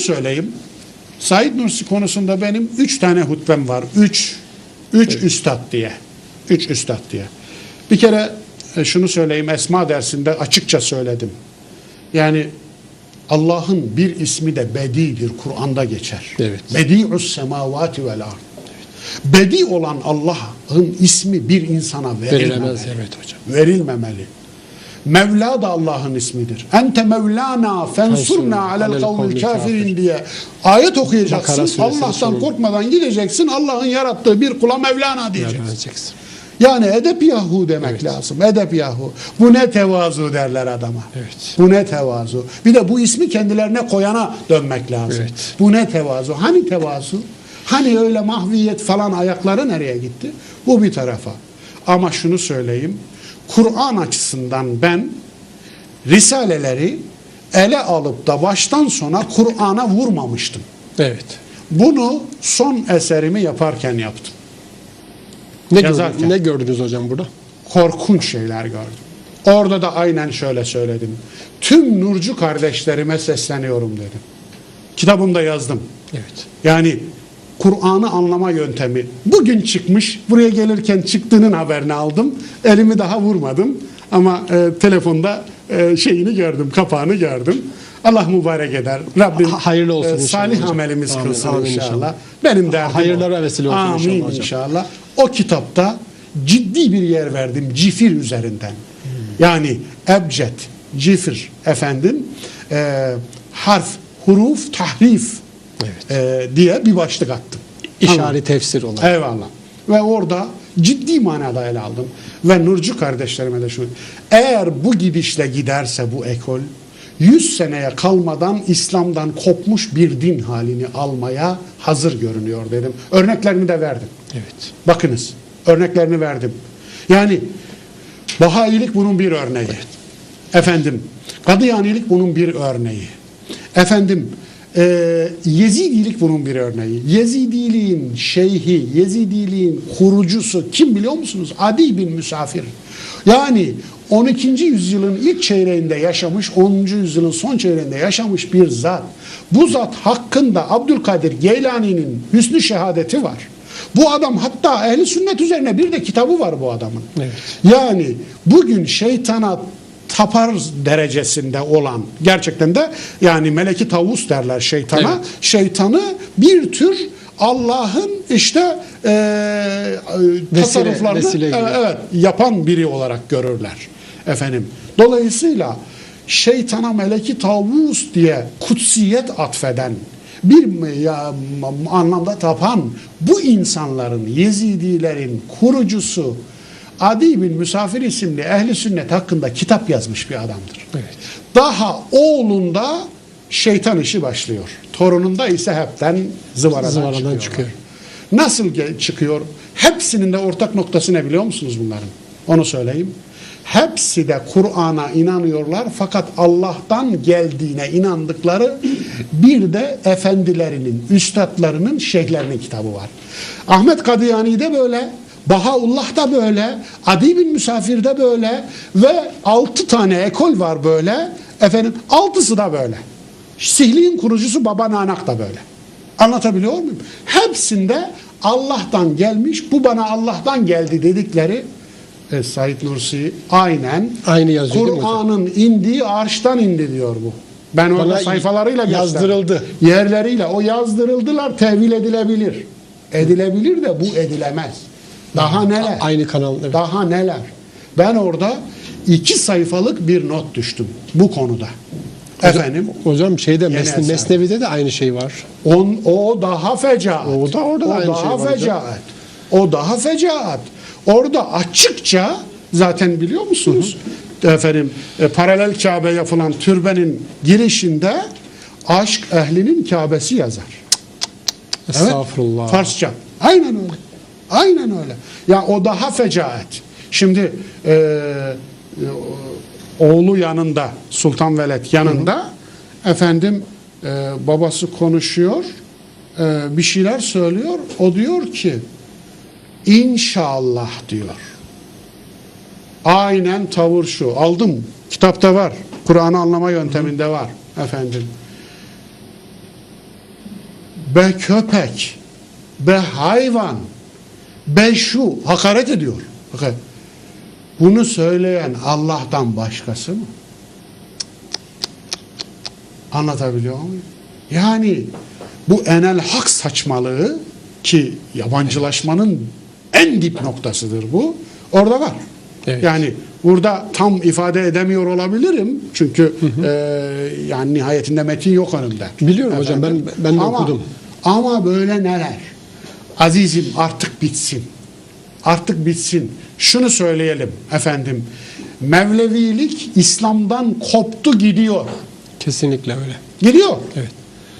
şunu söyleyeyim. Said Nursi konusunda benim üç tane hutbem var. Üç. Üç üstad diye. Üç üstad diye. Bir kere e, şunu söyleyeyim. Esma dersinde açıkça söyledim. Yani Allah'ın bir ismi de Bedi'dir. Kur'an'da geçer. Evet. Bedi'us semavati vel ard. Bedi olan Allah'ın ismi bir insana verilmemeli. Verilemez evet hocam. Verilmemeli. Mevla da Allah'ın ismidir. Ente Mevlana fensurna alel kavmil kafirin diye ayet okuyacaksın. Allah'tan korkmadan gideceksin. Allah'ın yarattığı bir kula Mevlana diyeceksin. Yani edep yahu demek lazım. Edep yahu. Bu ne tevazu derler adama. Evet. Bu ne tevazu. Bir de bu ismi kendilerine koyana dönmek lazım. Evet. Bu ne tevazu. Hani tevazu? Hani öyle mahviyet falan ayakları nereye gitti? Bu bir tarafa. Ama şunu söyleyeyim. Kur'an açısından ben risaleleri ele alıp da baştan sona Kur'an'a vurmamıştım. Evet. Bunu son eserimi yaparken yaptım. Ne, Yazarken. gördünüz, ne gördünüz hocam burada? korkunç şeyler gördüm. Orada da aynen şöyle söyledim. Tüm Nurcu kardeşlerime sesleniyorum dedim. Kitabımda yazdım. Evet. Yani Kur'an'ı anlama yöntemi. Bugün çıkmış. Buraya gelirken çıktığının haberini aldım. Elimi daha vurmadım. Ama e, telefonda e, şeyini gördüm, kapağını gördüm. Allah mübarek eder. Rabbim Ha- hayırlı olsun e, salih hocam. amelimiz Amin, kılsın amin inşallah. inşallah. Benim derdim Hayırlara o. vesile olsun Amin inşallah hocam. inşallah. O kitapta ciddi bir yer verdim cifir üzerinden. Yani ebced, cifir efendim e, harf, huruf, tahrif Evet. e, diye bir başlık attım. İşari tefsir olarak. Eyvallah. Ve orada ciddi manada ele aldım. Ve Nurcu kardeşlerime de şunu. Eğer bu gidişle giderse bu ekol 100 seneye kalmadan İslam'dan kopmuş bir din halini almaya hazır görünüyor dedim. Örneklerini de verdim. Evet. Bakınız örneklerini verdim. Yani Bahailik bunun bir örneği. Efendim Kadıyanilik bunun bir örneği. Efendim e, Yezidilik bunun bir örneği. Yezidiliğin şeyhi, Yezidiliğin kurucusu kim biliyor musunuz? Adi bin Müsafir. Yani 12. yüzyılın ilk çeyreğinde yaşamış, 10. yüzyılın son çeyreğinde yaşamış bir zat. Bu zat hakkında Abdülkadir Geylani'nin hüsnü şehadeti var. Bu adam hatta ehli sünnet üzerine bir de kitabı var bu adamın. Evet. Yani bugün şeytana tapar derecesinde olan gerçekten de yani meleki tavus derler şeytana. Evet. Şeytanı bir tür Allah'ın işte e, Vesile- tasarruflarını vesile gibi. evet, evet, yapan biri olarak görürler. Efendim. Dolayısıyla şeytana meleki tavus diye kutsiyet atfeden bir ya, anlamda tapan bu insanların Yezidilerin kurucusu Adi bin Müsafir isimli ehli sünnet hakkında kitap yazmış bir adamdır. Evet. Daha oğlunda şeytan işi başlıyor. Torununda ise hepten zıvanadan, Zıvanadan çıkıyor. çıkıyor. Nasıl çıkıyor? Hepsinin de ortak noktası ne biliyor musunuz bunların? Onu söyleyeyim. Hepsi de Kur'an'a inanıyorlar fakat Allah'tan geldiğine inandıkları bir de efendilerinin, üstadlarının, şeyhlerinin kitabı var. Ahmet Kadıyani'de böyle, Bahaullah da böyle, Adi bin Müsafir de böyle ve altı tane ekol var böyle. Efendim altısı da böyle. Sihliğin kurucusu Baba Nanak da böyle. Anlatabiliyor muyum? Hepsinde Allah'tan gelmiş, bu bana Allah'tan geldi dedikleri e, Said Nursi aynen Aynı yazıyor? Kur'an'ın indiği arştan indi diyor bu. Ben orada Bana sayfalarıyla gösterdim. yazdırıldı. Yerleriyle o yazdırıldılar tevil edilebilir. Edilebilir de bu edilemez. Daha neler? Aynı kanal. Evet. Daha neler? Ben orada iki sayfalık bir not düştüm bu konuda. Efendim Hocam şeyde Mesne. Mesnevi'de de aynı şey var. On, o daha fecaat. O da orada da o aynı daha şey var hocam. fecaat. O daha fecaat. Orada açıkça zaten biliyor musunuz? Efendim e, paralel Kabe yapılan türbenin girişinde aşk ehlinin Kabe'si yazar. Evet. Estağfurullah. Farsça. Aynen öyle. Aynen öyle. Ya o daha fecaat. Şimdi e, e, oğlu yanında, Sultan Veled yanında efendim e, babası konuşuyor, e, bir şeyler söylüyor. O diyor ki inşallah diyor. Aynen tavır şu. Aldım. Kitapta var. Kur'an'ı anlama yönteminde var efendim. be köpek, be hayvan, be şu hakaret ediyor. Bakın, Bunu söyleyen Allah'tan başkası mı? Anlatabiliyor muyum? Yani bu enel hak saçmalığı ki yabancılaşmanın en dip noktasıdır bu. Orada var. Evet. Yani burada tam ifade edemiyor olabilirim. Çünkü e, yani nihayetinde metin yok önümde. Biliyorum hocam, ben- ben de ama, okudum. Ama böyle neler? Azizim artık bitsin. Artık bitsin. Şunu söyleyelim efendim. Mevlevilik İslam'dan koptu gidiyor. Kesinlikle öyle. Gidiyor. Evet.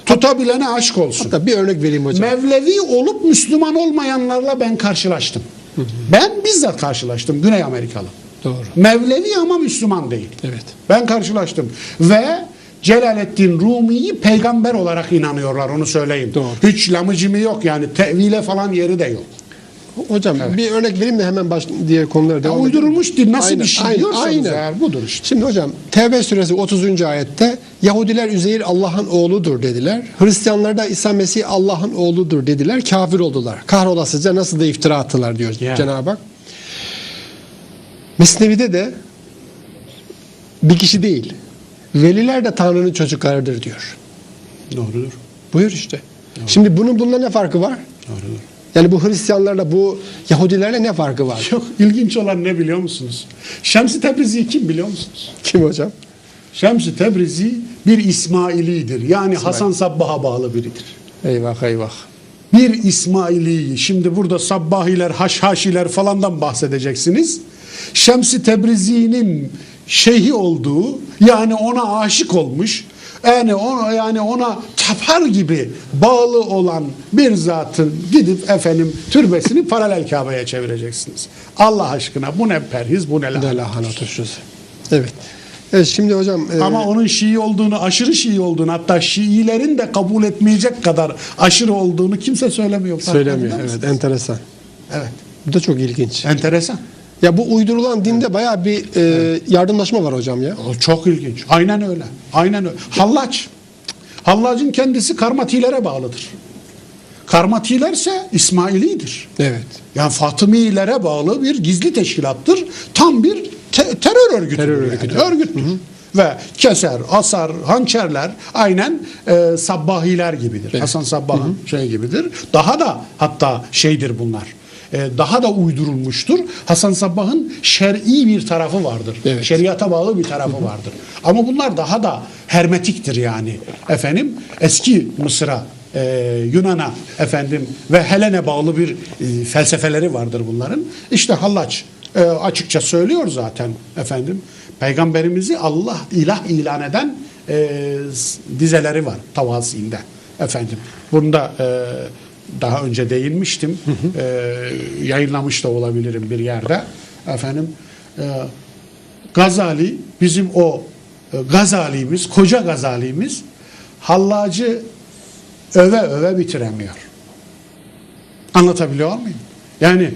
Tutabilene aşk olsun. Hatta bir örnek vereyim hocam. Mevlevi olup Müslüman olmayanlarla ben karşılaştım. Ben bizzat karşılaştım Güney Amerikalı. Doğru. Mevlevi ama Müslüman değil. Evet. Ben karşılaştım. Ve Celaleddin Rumi'yi peygamber olarak inanıyorlar onu söyleyeyim. Doğru. Hiç lamıcımı yok yani tevile falan yeri de yok. Hocam bir örnek vereyim de hemen baş, diğer konulara devam edelim. uydurulmuş din nasıl Aynen, bir şey aynen, diyorsanız aynen. eğer budur işte. Şimdi hocam Tevbe suresi 30. ayette Yahudiler Üzeyir Allah'ın oğludur dediler. Hristiyanlar da İsa Mesih Allah'ın oğludur dediler. Kafir oldular. Kahrolasıca nasıl da iftira attılar diyor Ya. Cenab-ı Hak. Mesnevi'de de bir kişi değil. Veliler de Tanrı'nın çocuklarıdır diyor. Doğrudur. Buyur işte. Şimdi bunun bununla ne farkı var? Doğrudur. Yani bu Hristiyanlarla bu Yahudilerle ne farkı var? Çok ilginç olan ne biliyor musunuz? Şems-i Tebrizi kim biliyor musunuz? Kim hocam? Şems-i Tebrizi bir İsmailidir. Yani Hasan Sabbah'a bağlı biridir. Eyvah eyvah. Bir İsmaili, şimdi burada Sabbahiler, Haşhaşiler falandan bahsedeceksiniz. Şems-i Tebrizi'nin şeyhi olduğu, yani ona aşık olmuş, yani ona, yani ona tapar gibi bağlı olan bir zatın gidip efendim türbesini paralel Kabe'ye çevireceksiniz. Allah aşkına bu ne perhiz, bu ne Ne lanet. lahana turşusu. Evet. Evet şimdi hocam e, Ama onun Şii olduğunu, aşırı Şii olduğunu, hatta Şiilerin de kabul etmeyecek kadar aşırı olduğunu kimse söylemiyor. söylemiyor. Evet enteresan. Evet. Bu da çok ilginç. Enteresan. Ya bu uydurulan dinde bayağı bir e, yardımlaşma var hocam ya. O çok ilginç. Aynen öyle. Aynen öyle. Hallaç. Hallacın kendisi Karmatilere bağlıdır. Karmatiler ise İsmailidir. Evet. Yani Fatımilere bağlı bir gizli teşkilattır. Tam bir te- terör örgütüdür. Terör yani. örgütü. Örgüttür. Ve keser, asar, hançerler aynen e, sabbahiler gibidir. Hasan Sabbah'ın şey gibidir. Daha da hatta şeydir bunlar. E, daha da uydurulmuştur. Hasan Sabbah'ın şer'i bir tarafı vardır. Evet. Şeriata bağlı bir tarafı vardır. Ama bunlar daha da hermetiktir yani. Efendim eski Mısır'a e, Yunan'a efendim ve Helen'e bağlı bir e, felsefeleri vardır bunların. İşte Hallaç e, açıkça söylüyor zaten efendim. Peygamberimizi Allah ilah ilan eden e, dizeleri var tavazinde efendim. Bunda e, daha önce değinmiştim. E, yayınlamış da olabilirim bir yerde. Efendim e, Gazali bizim o e, Gazali'miz, koca Gazali'miz Hallacı öve öve bitiremiyor. Anlatabiliyor muyum? Yani